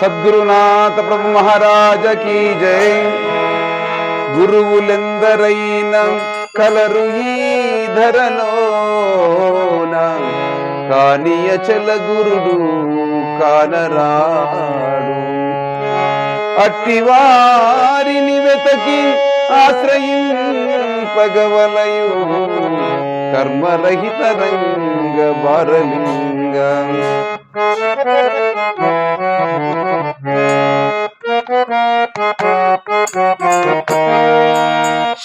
సద్గురునాథ ప్రభు మహారాజ key జై. గురువులెందరైన colour ఈ ధరలోన కానియ చల గురుడు కానరాడు. అట్టివారిని వెతకి ఆశ్రయింపగవలయు. కర్మరహిత రంగ బారలింగ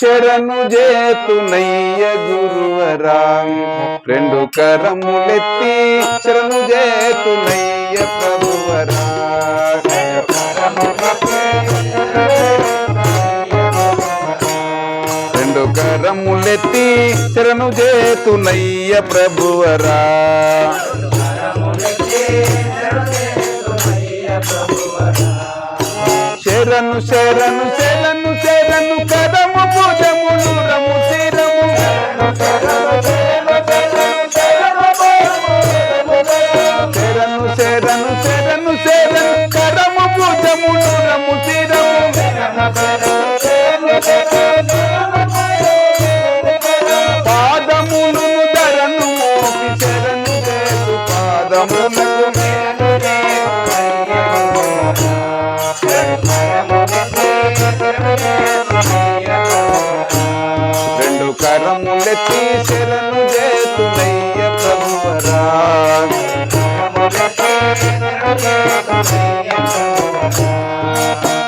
శరణు జేతునయ్య గురువరా. రెండు కరములెత్తి శరణు జేతునయ్య ప్రభువరా. శరణు చేతునయ్య ప్రభువరా. శరణు శరణు శరణు.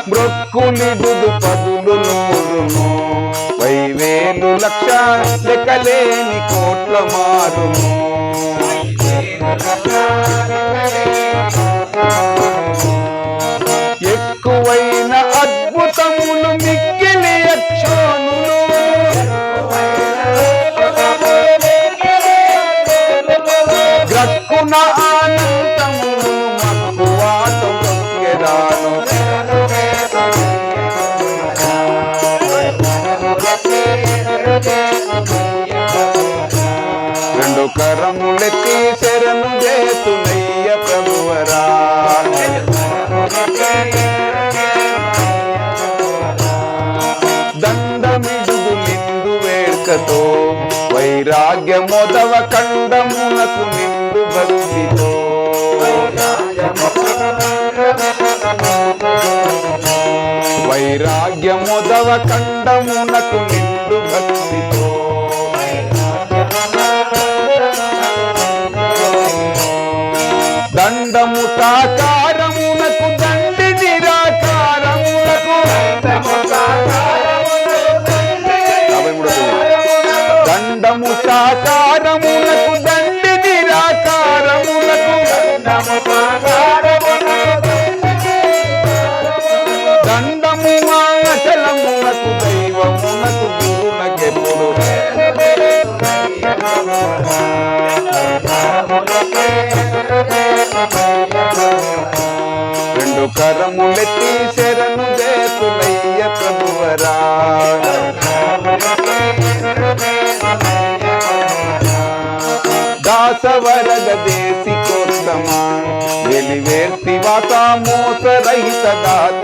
మృక్కులిడుదు పదులు నూరును పైవేలు లక్ష లెక్కలేని కోట్ల మారును రెండు కరములెత్తి శరణు చేతునయ్య ప్రభువరా. దండమిడుగు నిండు వేడుకతో వైరాగ్య మొదవ కండమునకు నిండు భక్తితో. వైరాగ్య మొదవ కండమునకు నిండు రెండు కరములెత్తి శరణు చేతులయ్య ప్రభువరా. దాసవరగ దేశి కోత్తమా వెలివేర్తి వాత మోసరహిత దాత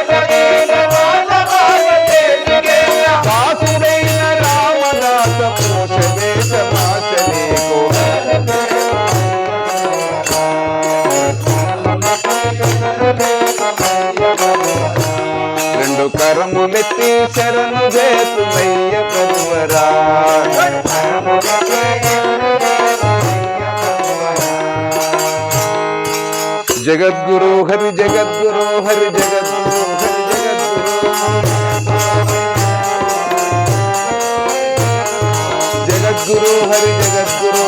चरण जगत गुरु हरि जगत गुरु हरि जगत हरि जगत जगत गुरु हरि जगत गुरु